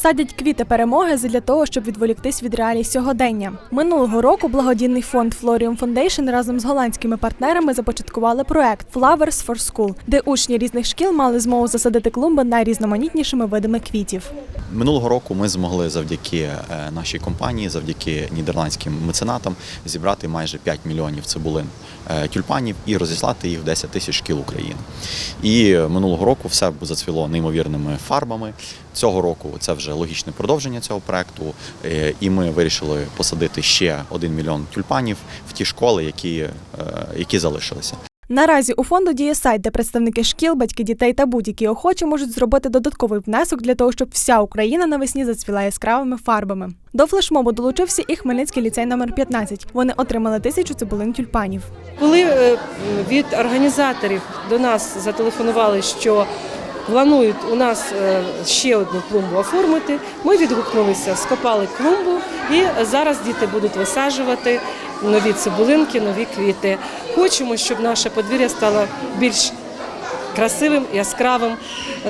Садять квіти перемоги для того, щоб відволіктись від реалій сьогодення. Минулого року благодійний фонд Florium Foundation разом з голландськими партнерами започаткували проект Flowers for School, де учні різних шкіл мали змогу засадити клумби найрізноманітнішими видами квітів. Минулого року ми змогли завдяки е, нашій компанії, завдяки нідерландським меценатам зібрати майже 5 мільйонів цибулин е, тюльпанів і розіслати їх в 10 тисяч шкіл України. І минулого року все зацвіло неймовірними фарбами. Цього року це вже логічне продовження цього проекту, е, і ми вирішили посадити ще 1 мільйон тюльпанів в ті школи, які, які залишилися. Наразі у фонду діє сайт, де представники шкіл, батьки дітей та будь-які охочі можуть зробити додатковий внесок для того, щоб вся Україна навесні зацвіла яскравими фарбами. До флешмобу долучився і Хмельницький ліцей номер 15. Вони отримали тисячу цибулин тюльпанів. Коли е, від організаторів до нас зателефонували, що планують у нас е, ще одну клумбу оформити, ми відгукнулися, скопали клумбу і зараз діти будуть висаджувати нові цибулинки, нові квіти. Хочемо, щоб наше подвір'я стало більш красивим, яскравим.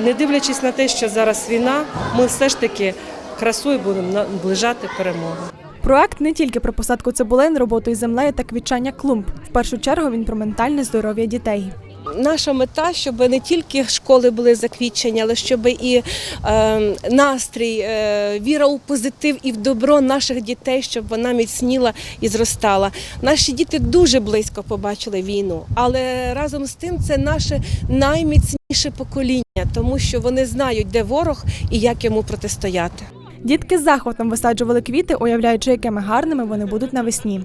Не дивлячись на те, що зараз війна, ми все ж таки красою будемо наближати перемогу. Проект не тільки про посадку цибулин, роботу із землею та квітчання клумб. В першу чергу він про ментальне здоров'я дітей. Наша мета, щоб не тільки школи були заквітчені, але щоб і е, настрій, е, віра у позитив і в добро наших дітей, щоб вона міцніла і зростала. Наші діти дуже близько побачили війну, але разом з тим це наше найміцніше покоління, тому що вони знають, де ворог і як йому протистояти. Дітки з захватом висаджували квіти, уявляючи, якими гарними вони будуть навесні.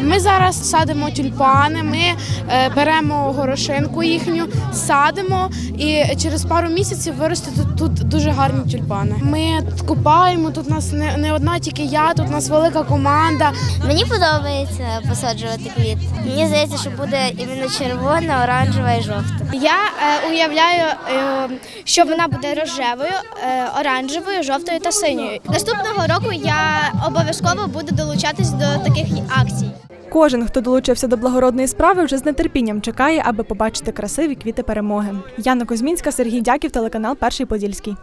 Ми зараз садимо тюльпани, ми е, беремо горошинку їхню, садимо, і через пару місяців виросте тут, тут дуже гарні тюльпани. Ми тут купаємо, тут нас не, не одна тільки я, тут нас велика команда. Мені подобається посаджувати квіт. Мені здається, що буде іменно червона, оранжева і жовта. Я е, уявляю, е, що вона буде рожевою, е, оранжевою, жовтою та синьою. Наступного року я обов'язково буде долучатись до таких акцій. Кожен, хто долучився до благородної справи, вже з нетерпінням чекає, аби побачити красиві квіти перемоги. Яна Кузьмінська, Сергій Дяків, телеканал Перший Подільський.